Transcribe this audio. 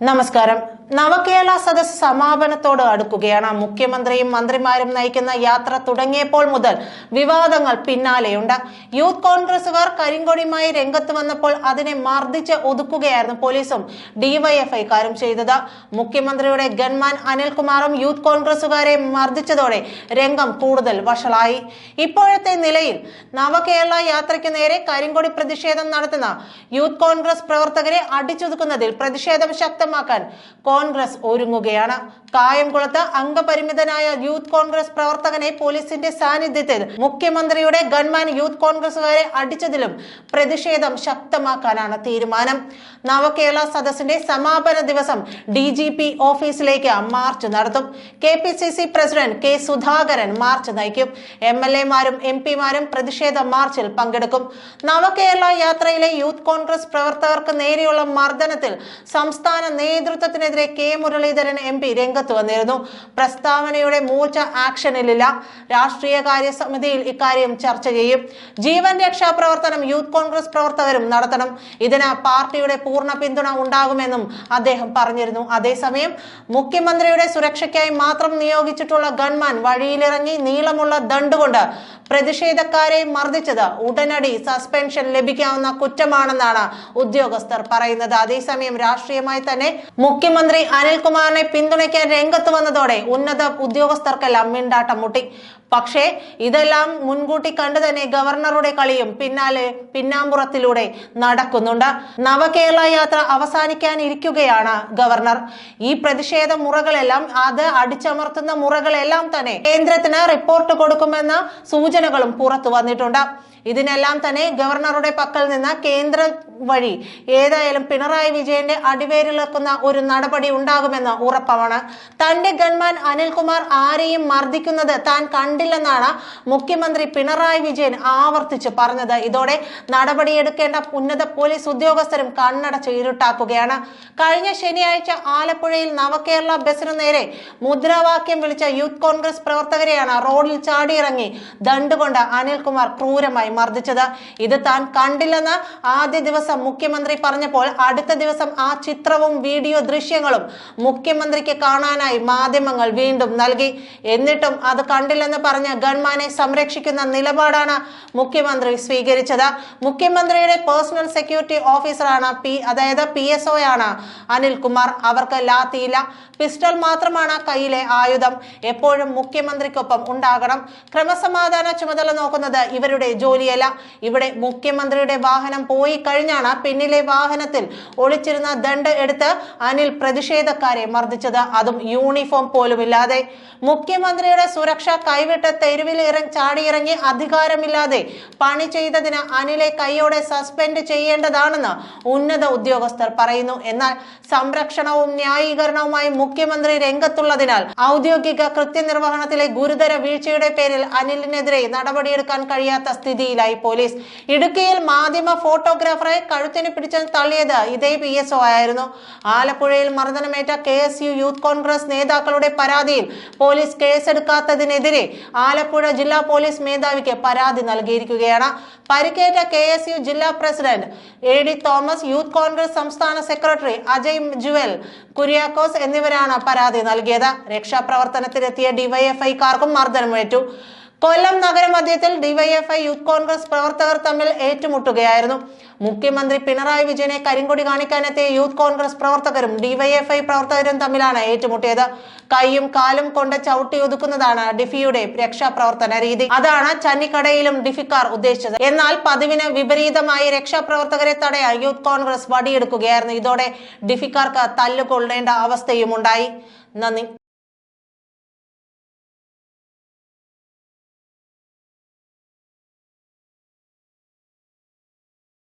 നമസ്കാരം. നവകേരള സദസ് സമാപനത്തോട് അടുക്കുകയാണ്. മുഖ്യമന്ത്രിയും മന്ത്രിമാരും നയിക്കുന്ന യാത്ര തുടങ്ങിയപ്പോൾ മുതൽ വിവാദങ്ങൾ പിന്നാലെയുണ്ട്. യൂത്ത് കോൺഗ്രസുകാർ കരിങ്കൊടിയുമായി രംഗത്ത് വന്നപ്പോൾ അതിനെ മർദ്ദിച്ച് ഒതുക്കുകയായിരുന്നു പോലീസും ഡിവൈഎഫ്ഐക്കാരും ചെയ്തത്. മുഖ്യമന്ത്രിയുടെ ഗൺമാൻ അനിൽകുമാറും യൂത്ത് കോൺഗ്രസുകാരെ മർദ്ദിച്ചതോടെ രംഗം കൂടുതൽ വഷളായി. ഇപ്പോഴത്തെ നിലയിൽ നവകേരള യാത്രയ്ക്ക് നേരെ കരിങ്കൊടി പ്രതിഷേധം നടത്തുന്ന യൂത്ത് കോൺഗ്രസ് പ്രവർത്തകരെ അടിച്ചൊതുക്കുന്നതിൽ പ്രതിഷേധം ശക്തമാക്കാൻ കോൺഗ്രസ് ഒരുങ്ങുകയാണ്. കായംകുളത്ത് അംഗപരിമിതനായ യൂത്ത് കോൺഗ്രസ് പ്രവർത്തകനെ പോലീസിന്റെ സാന്നിധ്യത്തിൽ മുഖ്യമന്ത്രിയുടെ ഗൺമാൻ യൂത്ത് കോൺഗ്രസുകാരെ അടിച്ചതിലും പ്രതിഷേധം ശക്തമാക്കാനാണ് തീരുമാനം. നവകേരള സദസ്സിന്റെ സമാപന ദിവസം ഡി ജി പി ഓഫീസിലേക്ക് മാർച്ച് നടത്തും. K P C C president K Sudhakaran march നയിക്കും. എം എൽ എമാരും എം പിമാരും പ്രതിഷേധ മാർച്ചിൽ പങ്കെടുക്കും. നവകേരള യാത്രയിലെ യൂത്ത് കോൺഗ്രസ് പ്രവർത്തകർക്ക് നേരെയുള്ള മർദ്ദനത്തിൽ സംസ്ഥാന നേതൃത്വത്തിനെതിരെ കെ മുരളീധരൻ എം പി രംഗത്ത് വന്നിരുന്നു. പ്രസ്താവനയുടെ മൂർച്ച ആക്ഷനിലില്ല രാഷ്ട്രീയ കാര്യ സമിതിയിൽ ഇക്കാര്യം ചർച്ച ചെയ്യും. ജീവൻ രക്ഷാ പ്രവർത്തനം യൂത്ത് കോൺഗ്രസ് പ്രവർത്തകരും നടത്തണം. ഇതിന് പാർട്ടിയുടെ പൂർണ പിന്തുണ ഉണ്ടാകുമെന്നും അദ്ദേഹം പറഞ്ഞിരുന്നു. അതേസമയം മുഖ്യമന്ത്രിയുടെ സുരക്ഷയ്ക്കായി മാത്രം നിയോഗിച്ചിട്ടുള്ള ഗൺമാൻ വഴിയിലിറങ്ങി നീളമുള്ള ദണ്ടുകൊണ്ട് പ്രതിഷേധക്കാരെ മർദ്ദിച്ചത് ഉടനടി സസ്പെൻഷൻ ലഭിക്കാവുന്ന കുറ്റമാണെന്നാണ് ഉദ്യോഗസ്ഥർ പറയുന്നത്. അതേസമയം രാഷ്ട്രീയമായി തന്നെ മുഖ്യമന്ത്രി അനിൽകുമാറിനെ പിന്തുണയ്ക്കാൻ രംഗത്ത് വന്നതോടെ ഉന്നത ഉദ്യോഗസ്ഥർക്കെല്ലാം മിണ്ടാട്ടം മുട്ടി. പക്ഷേ ഇതെല്ലാം മുൻകൂട്ടി കണ്ടു തന്നെ ഗവർണറുടെ കളിയും പിന്നാലെ പിന്നാമ്പുറത്തിലൂടെ നടക്കുന്നുണ്ട്. നവകേരള യാത്ര അവസാനിക്കാനിരിക്കുകയാണ് ഗവർണർ. ഈ പ്രതിഷേധ മുറകളെല്ലാം അത് അടിച്ചമർത്തുന്ന മുറകളെല്ലാം തന്നെ കേന്ദ്രത്തിന് റിപ്പോർട്ട് കൊടുക്കുമെന്ന സൂചനകളും പുറത്തു വന്നിട്ടുണ്ട്. ഇതിനെല്ലാം തന്നെ ഗവർണറുടെ പക്കൽ നിന്ന് കേന്ദ്ര വഴി ഏതായാലും പിണറായി വിജയന്റെ അടിവേരിളക്കുന്ന ഒരു നടപടി ഉണ്ടാകുമെന്ന് ഉറപ്പാണ്. തന്റെ ഗൺമാൻ അനിൽകുമാർ ആരെയും മർദ്ദിക്കുന്നത് താൻ കണ്ടില്ലെന്നാണ് മുഖ്യമന്ത്രി പിണറായി വിജയൻ ആവർത്തിച്ച് പറഞ്ഞത്. ഇതോടെ നടപടിയെടുക്കേണ്ട ഉന്നത പോലീസ് ഉദ്യോഗസ്ഥരും കണ്ണടച്ച് ഇരുട്ടാക്കുകയാണ്. കഴിഞ്ഞ ശനിയാഴ്ച ആലപ്പുഴയിൽ നവകേരള ബസിനു നേരെ മുദ്രാവാക്യം വിളിച്ച യൂത്ത് കോൺഗ്രസ് പ്രവർത്തകരെയാണ് റോഡിൽ ചാടിയിറങ്ങി ദണ്ടുകൊണ്ട് അനിൽകുമാർ ക്രൂരമായി മർദ്ദിച്ചത്. ഇത് താൻ കണ്ടില്ലെന്ന് ആദ്യ ദിവസം മുഖ്യമന്ത്രി പറഞ്ഞപ്പോൾ അടുത്ത ദിവസം ആ ചിത്രവും വീഡിയോ ദൃശ്യങ്ങളും മുഖ്യമന്ത്രിക്ക് കാണാനായി മാധ്യമങ്ങൾ വീണ്ടും നൽകി. എന്നിട്ടും അത് കണ്ടില്ലെന്ന് പറഞ്ഞ് ഗൺമാനെ സംരക്ഷിക്കുന്ന നിലപാടാണ് മുഖ്യമന്ത്രി സ്വീകരിച്ചത്. മുഖ്യമന്ത്രിയുടെ പേഴ്സണൽ സെക്യൂരിറ്റി ഓഫീസറാണ് പി അതായത് പി എസ് ആണ് അനിൽകുമാർ. അവർക്ക് ലാത്തിയില്ല. പിസ്റ്റൾ മാത്രമാണ് കയ്യിലെ ആയുധം. എപ്പോഴും മുഖ്യമന്ത്രിക്കൊപ്പം ഉണ്ടാകണം. ക്രമസമാധാന ചുമതല നോക്കുന്നത് ഇവരുടെ ജോലിയല്ല. ഇവിടെ മുഖ്യമന്ത്രിയുടെ വാഹനം പോയി കഴിഞ്ഞാണ് പിന്നിലെ വാഹനത്തിൽ ഒളിച്ചിരുന്ന ദണ്ട് എടുത്ത് അനിൽ പ്രതിഷേധക്കാരെ മർദ്ദിച്ചത്. അതും യൂണിഫോം പോലുമില്ലാതെ. മുഖ്യമന്ത്രിയുടെ സുരക്ഷ കൈവിട്ട് തെരുവിൽ ഇറങ്ങി ചാടിയിറങ്ങി അധികാരമില്ലാതെ പണി ചെയ്തതിന് അനിലെ കൈയോടെ സസ്പെൻഡ് ചെയ്യേണ്ടതാണെന്ന് ഉന്നത ഉദ്യോഗസ്ഥർ പറയുന്നു. എന്നാൽ സംരക്ഷണവും ന്യായീകരണവുമായി മുഖ്യമന്ത്രി രംഗത്തുള്ളതിനാൽ ഔദ്യോഗിക കൃത്യനിർവഹണത്തിലെ ഗുരുതര വീഴ്ചയുടെ പേരിൽ അനിലിനെതിരെ നടപടിയെടുക്കാൻ കഴിയാത്ത സ്ഥിതിയിലായി പോലീസ്. ഇടുക്കിയിൽ മാധ്യമ ഫോട്ടോഗ്രാഫറെ കഴുത്തിന് പിടിച്ച് തള്ളിയത് ഇതേ പി എസ് ഒ ആയിരുന്നു. ആലപ്പുഴയിൽ മർദ്ദനമേറ്റ K S U youth congress നേതാക്കളുടെ പരാതിയിൽ പോലീസ് കേസെടുക്കാത്തതിനെതിരെ ആലപ്പുഴ ജില്ലാ പോലീസ് മേധാവിക്ക് പരാതി നൽകിയിരിക്കുകയാണ്. പരിക്കേറ്റ കെ എസ് യു ജില്ലാ president A D Thomas youth Congress സംസ്ഥാന സെക്രട്ടറി അജയ് ജുവൽ കുര്യാക്കോസ് എന്നിവരാണ് പരാതി നൽകിയത്. രക്ഷാപ്രവർത്തനത്തിനെത്തിയ ഡിവൈഎഫ്ഐക്കാർക്കും മർദ്ദനമേറ്റു. കൊല്ലം നഗരമധ്യത്തിൽ ഡിവൈഎഫ്ഐ യൂത്ത് കോൺഗ്രസ് പ്രവർത്തകർ തമ്മിൽ ഏറ്റുമുട്ടുകയായിരുന്നു. മുഖ്യമന്ത്രി പിണറായി വിജയനെ കരിങ്കൊടി കാണിക്കാനെത്തിയ യൂത്ത് കോൺഗ്രസ് പ്രവർത്തകരും ഡിവൈഎഫ്ഐ പ്രവർത്തകരും തമ്മിലാണ് ഏറ്റുമുട്ടിയത്. കൈയും കാലും കൊണ്ട് ചവിട്ടി ഒതുക്കുന്നതാണ് ഡിഫിയുടെ രക്ഷാപ്രവർത്തന രീതി. അതാണ് ചന്നിക്കടയിലും ഡിഫിക്കാർ ഉദ്ദേശിച്ചത്. എന്നാൽ പതിവിന് വിപരീതമായി രക്ഷാപ്രവർത്തകരെ തടയാൻ യൂത്ത് കോൺഗ്രസ് വടിയെടുക്കുകയായിരുന്നു. ഇതോടെ ഡിഫിക്കാർക്ക് തല്ലുകൊള്ളേണ്ട അവസ്ഥയും ഉണ്ടായി നന്ദി.